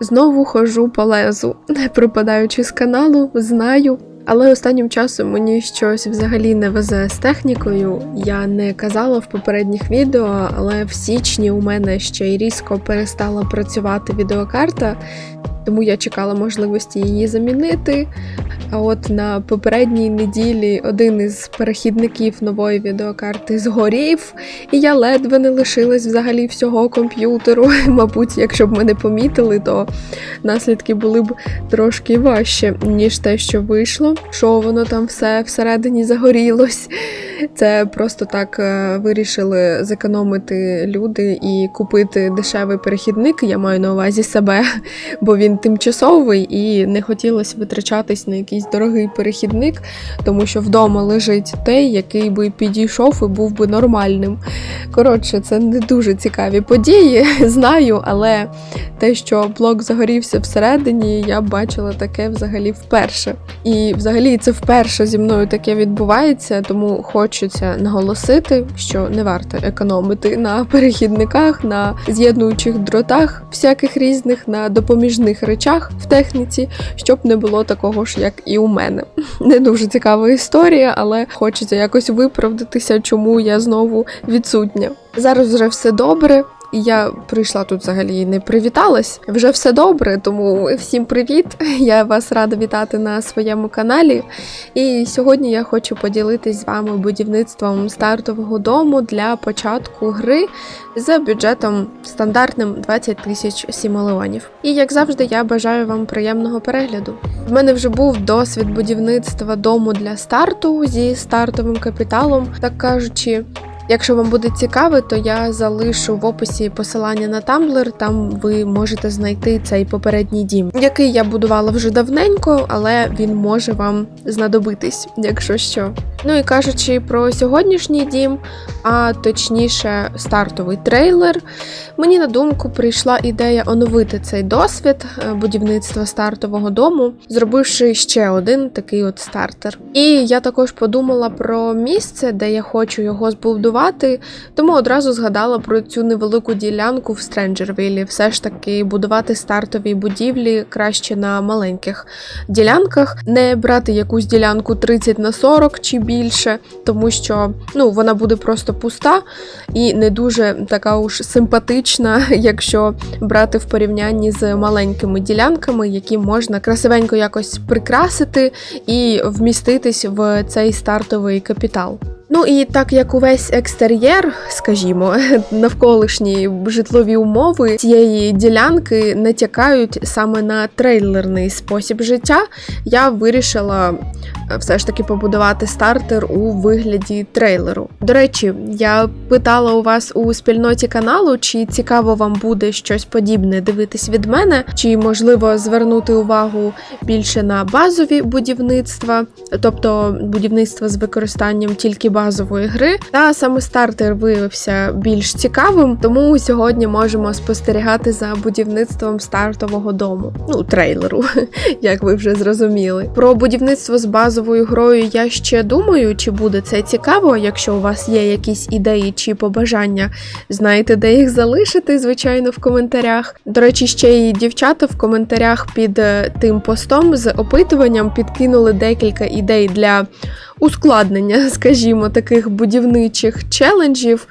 Знову хожу по лезу, не пропадаючи з каналу, знаю. Але останнім часом мені щось взагалі не везе з технікою. Я не казала в попередніх відео, але в січні у мене ще й різко перестала працювати відеокарта, тому я чекала можливості її замінити. А от на попередній неділі один із перехідників нової відеокарти згорів, і я ледве не лишилась взагалі всього комп'ютеру. Мабуть, якщо б мене помітили, то наслідки були б трошки важче, ніж те, що вийшло. Що воно там все всередині загорілось. Це просто так е, вирішили зекономити люди і купити дешевий перехідник. Я маю на увазі себе, бо він тимчасовий і не хотілося витрачатись на якийсь дорогий перехідник, тому що вдома лежить той, який би підійшов і був би нормальним. Коротше, це не дуже цікаві події, знаю, але те, що блок загорівся всередині, я бачила таке взагалі вперше. І взагалі це вперше зі мною таке відбувається, тому хочеться наголосити, що не варто економити на перехідниках, на з'єднуючих дротах, всяких різних, на допоміжних речах в техніці, щоб не було такого ж, як і у мене. Не дуже цікава історія, але хочеться якось виправдатися, чому я знову відсутня. Зараз вже все добре. І я прийшла тут взагалі не привіталась. Вже все добре, тому всім привіт! Я вас рада вітати на своєму каналі. І сьогодні я хочу поділитись з вами будівництвом стартового дому для початку гри з бюджетом стандартним 20 тисяч сімелеонів. І як завжди, я бажаю вам приємного перегляду. В мене вже був досвід будівництва дому для старту зі стартовим капіталом, так кажучи. Якщо вам буде цікаво, то я залишу в описі посилання на Tumblr, там ви можете знайти цей попередній дім, який я будувала вже давненько, але він може вам знадобитись, якщо що. Ну і кажучи про сьогоднішній дім, а точніше стартовий трейлер, мені на думку прийшла ідея оновити цей досвід е, будівництва стартового дому, зробивши ще один такий от стартер. І я також подумала про місце, де я хочу його збудувати, тому одразу згадала про цю невелику ділянку в Стренджервілі. Все ж таки будувати стартові будівлі краще на маленьких ділянках, не брати якусь ділянку 30 на 40 чи більше, тому що ну, вона буде просто пуста і не дуже така уж симпатична, якщо брати в порівнянні з маленькими ділянками, які можна красивенько якось прикрасити і вміститись в цей стартовий капітал. Ну і так як увесь екстер'єр, скажімо, навколишні житлові умови цієї ділянки натякають саме на трейлерний спосіб життя, я вирішила е, все ж таки побудувати стартер у вигляді трейлеру. До речі, я питала у вас у спільноті каналу, чи цікаво вам буде щось подібне дивитись від мене, чи можливо звернути увагу більше на базові будівництва, тобто будівництво з використанням тільки базової гри. Та саме стартер виявився більш цікавим, тому сьогодні можемо спостерігати за будівництвом стартового дому. Ну, трейлеру, як ви вже зрозуміли. Про будівництво з базовою грою я ще думаю, чи буде це цікаво. Якщо у вас є якісь ідеї чи побажання, знаєте, де їх залишити, звичайно, в коментарях. До речі, ще і дівчата в коментарях під е, тим постом з опитуванням підкинули декілька ідей для ускладнення, скажімо, таких будівничих челенджів,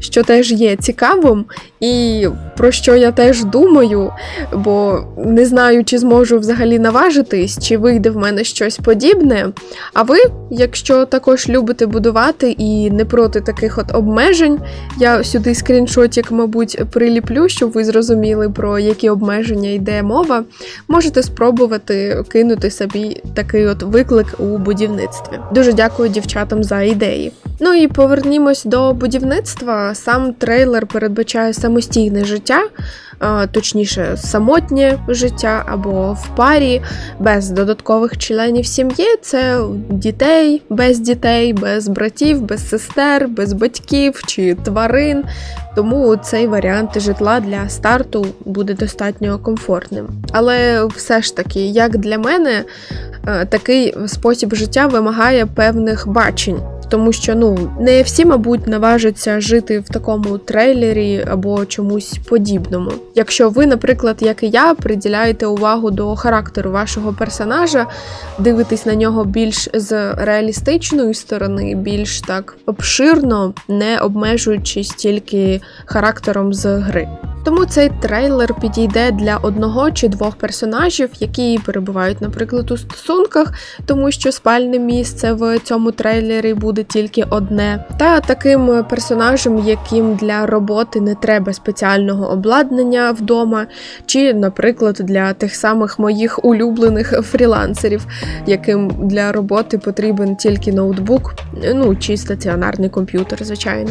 що теж є цікавим, і про що я теж думаю, бо не знаю, чи зможу взагалі наважитись, чи вийде в мене щось подібне. А ви, якщо також любите будувати і не проти таких от обмежень, я сюди скріншотик, мабуть, приліплю, щоб ви зрозуміли, про які обмеження йде мова, можете спробувати кинути собі такий от виклик у будівництві. Дуже дякую дівчатам за ідеї. Ну і повернімось до будівництва. Сам трейлер передбачає самостійне життя, точніше, самотнє життя або в парі, без додаткових членів сім'ї. Це дітей, без дітей, без братів, без сестер, без батьків чи тварин. Тому цей варіант житла для старту буде достатньо комфортним. Але все ж таки, як для мене, такий спосіб життя вимагає певних бачень. тому що ну не всі, мабуть, наважаться жити в такому трейлері або чомусь подібному. Якщо ви, наприклад, як і я, приділяєте увагу до характеру вашого персонажа, дивитесь на нього більш з реалістичної сторони, більш так обширно, не обмежуючись тільки характером з гри. Тому цей трейлер підійде для одного чи двох персонажів, які перебувають, наприклад, у стосунках, тому що спальне місце в цьому трейлері буде тільки одне. Та таким персонажем, яким для роботи не треба спеціального обладнання вдома, чи, наприклад, для тих самих моїх улюблених фрілансерів, яким для роботи потрібен тільки ноутбук, ну чи стаціонарний комп'ютер, звичайно.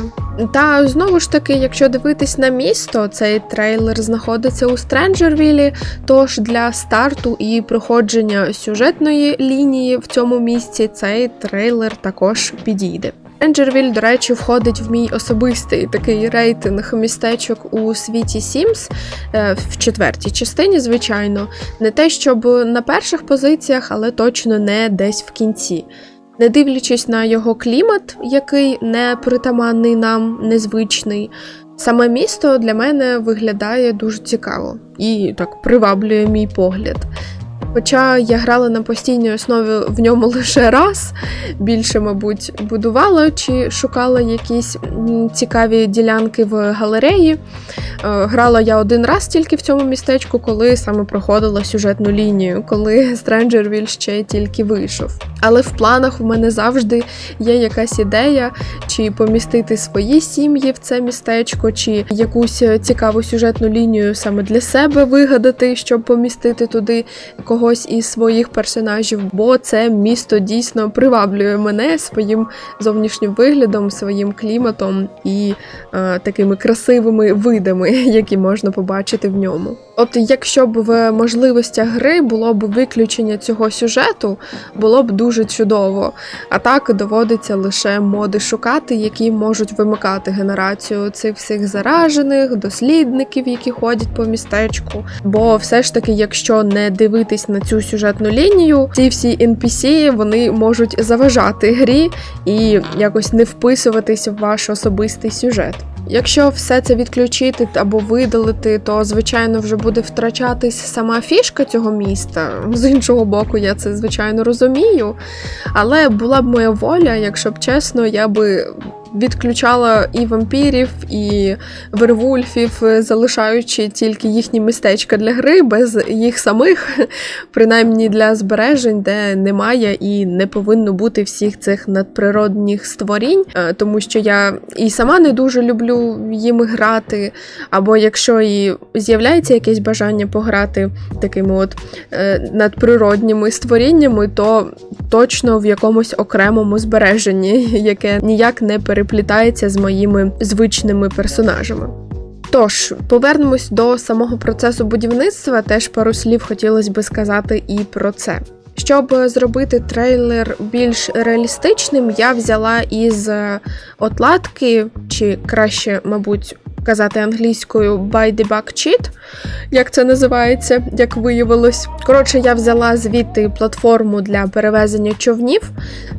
Та знову ж таки, якщо дивитись на місто, цей трейлер знаходиться у Стренджервілі, тож для старту і проходження сюжетної лінії в цьому місці цей трейлер також підійде. Стренджервіль, до речі, входить в мій особистий такий рейтинг містечок у світі Сімс в четвертій частині, звичайно. Не те, щоб на перших позиціях, але точно не десь в кінці. Не дивлячись на його клімат, який не притаманний нам, незвичний, саме місто для мене виглядає дуже цікаво і так приваблює мій погляд. Хоча я грала на постійній основі в ньому лише раз, більше, мабуть, будувала чи шукала якісь цікаві ділянки в галереї. Е, Грала я один раз тільки в цьому містечку, коли саме проходила сюжетну лінію, коли Стренджервіль ще тільки вийшов. Але в планах у мене завжди є якась ідея, чи помістити свої сім'ї в це містечко, чи якусь цікаву сюжетну лінію саме для себе вигадати, щоб помістити туди когось із своїх персонажів, бо це місто дійсно приваблює мене своїм зовнішнім виглядом, своїм кліматом і е, такими красивими видами, які можна побачити в ньому. От якщо б в можливостях гри було б виключення цього сюжету, було б дуже чудово. А так доводиться лише моди шукати, які можуть вимикати генерацію цих всіх заражених, дослідників, які ходять по містечку. Бо все ж таки, якщо не дивитись на цю сюжетну лінію, ці всі NPC вони можуть заважати грі і якось не вписуватись в ваш особистий сюжет. Якщо все це відключити або видалити, то звичайно вже буде втрачатись сама фішка цього міста. З іншого боку, я це звичайно розумію. Але була б моя воля, якщо б чесно, я би відключала і вампірів, і вервульфів, залишаючи тільки їхні містечка для гри, без їх самих, принаймні для збережень, де немає і не повинно бути всіх цих надприродних створінь, Е, тому що я і сама не дуже люблю їм грати. Або якщо і з'являється якесь бажання пограти такими от е, надприродніми створіннями, то точно в якомусь окремому збереженні, яке ніяк не переплітається з моїми звичними персонажами. Тож, повернемось до самого процесу будівництва, теж пару слів хотілося би сказати і про це. Щоб зробити трейлер більш реалістичним, я взяла із отладки, чи краще, мабуть, казати англійською by the back cheat, як це називається, як виявилось. Коротше, я взяла звідти платформу для перевезення човнів.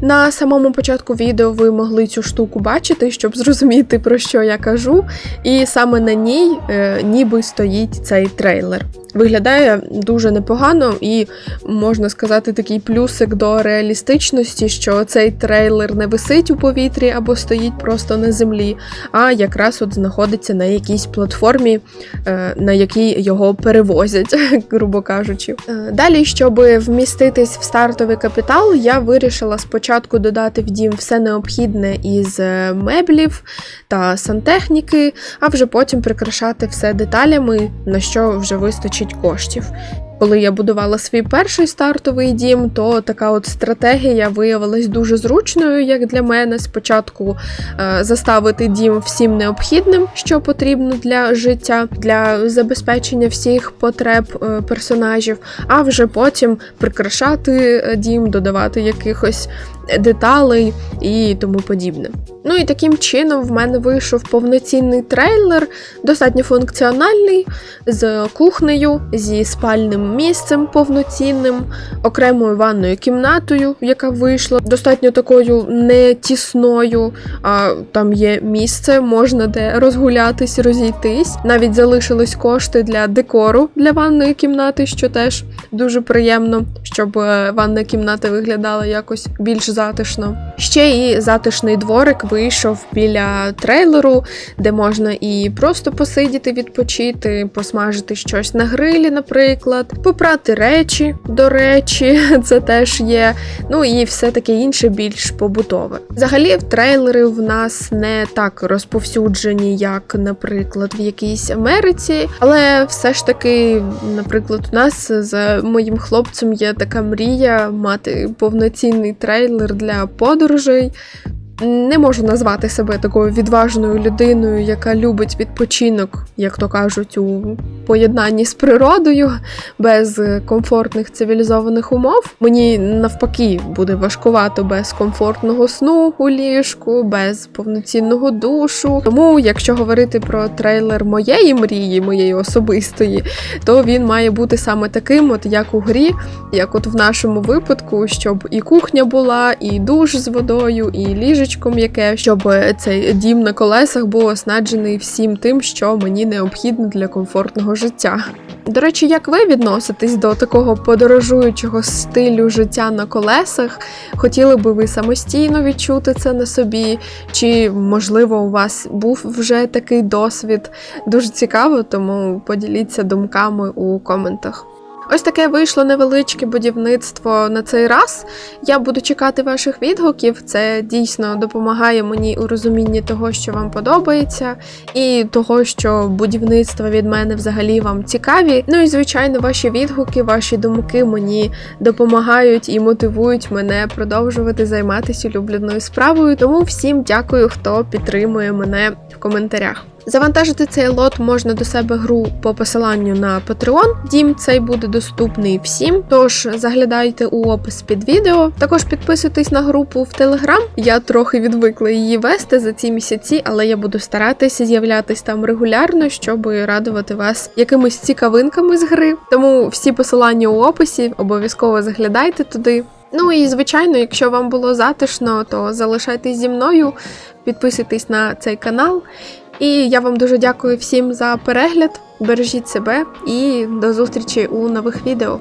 На самому початку відео ви могли цю штуку бачити, щоб зрозуміти, про що я кажу. І саме на ній е, ніби стоїть цей трейлер. Виглядає дуже непогано, і можна сказати, такий плюсик до реалістичності, що цей трейлер не висить у повітрі або стоїть просто на землі, а якраз от знаходиться на якійсь платформі, е, на якій його перевозять, грубо кажучи. Е, Далі, щоб вміститись в стартовий капітал, я вирішила спочатку додати в дім все необхідне із е, меблів та сантехніки, а вже потім прикрашати все деталями, на що вже вистачить коштів. Коли я будувала свій перший стартовий дім, то така от стратегія виявилась дуже зручною, як для мене. Спочатку е, заставити дім всім необхідним, що потрібно для життя, для забезпечення всіх потреб е, персонажів, а вже потім прикрашати е, дім, додавати якихось деталей і тому подібне. Ну і таким чином в мене вийшов повноцінний трейлер, достатньо функціональний, з кухнею, зі спальним місцем повноцінним, окремою ванною кімнатою, яка вийшла достатньо такою не тісною. А там є місце, можна де розгулятись, розійтись. Навіть залишились кошти для декору для ванної кімнати, що теж дуже приємно, щоб е, ванна кімната виглядала якось більш затишно. Ще і затишний дворик вийшов біля трейлеру, де можна і просто посидіти, відпочити, посмажити щось на грилі, наприклад, попрати речі, до речі, це теж є. Ну і все таке інше більш побутове. Взагалі, трейлери в нас не так розповсюджені, як, наприклад, в якійсь Америці, але все ж таки, наприклад, у нас з моїм хлопцем є така мрія мати повноцінний трейлер для подорожей. Не можу назвати себе такою відважною людиною, яка любить відпочинок, як то кажуть, у поєднанні з природою, без комфортних цивілізованих умов. Мені навпаки буде важкувато без комфортного сну у ліжку, без повноцінного душу. Тому, якщо говорити про трейлер моєї мрії, моєї особистої, то він має бути саме таким, от як у грі, як от в нашому випадку, щоб і кухня була, і душ з водою, і ліжечко м'яке, щоб цей дім на колесах був оснащений всім тим, що мені необхідно для комфортного життя. До речі, як ви відноситесь до такого подорожуючого стилю життя на колесах? Хотіли би ви самостійно відчути це на собі? Чи можливо у вас був вже такий досвід? Дуже цікаво, тому поділіться думками у коментах. Ось таке вийшло невеличке будівництво на цей раз. Я буду чекати ваших відгуків. Це дійсно допомагає мені у розумінні того, що вам подобається, і того, що будівництва від мене взагалі вам цікаві. Ну і звичайно, ваші відгуки, ваші думки мені допомагають і мотивують мене продовжувати займатися улюбленою справою. Тому всім дякую, хто підтримує мене в коментарях. Завантажити цей лот можна до себе гру по посиланню на Patreon. Дім цей буде доступний всім. Тож заглядайте у опис під відео. Також підписуйтесь на групу в Telegram. Я трохи відвикла її вести за ці місяці, але я буду старатися з'являтись там регулярно, щоб радувати вас якимись цікавинками з гри. Тому всі посилання у описі обов'язково заглядайте туди. Ну і звичайно, якщо вам було затишно, то залишайтесь зі мною, підписуйтесь на цей канал. І я вам дуже дякую всім за перегляд. Бережіть себе і до зустрічі у нових відео.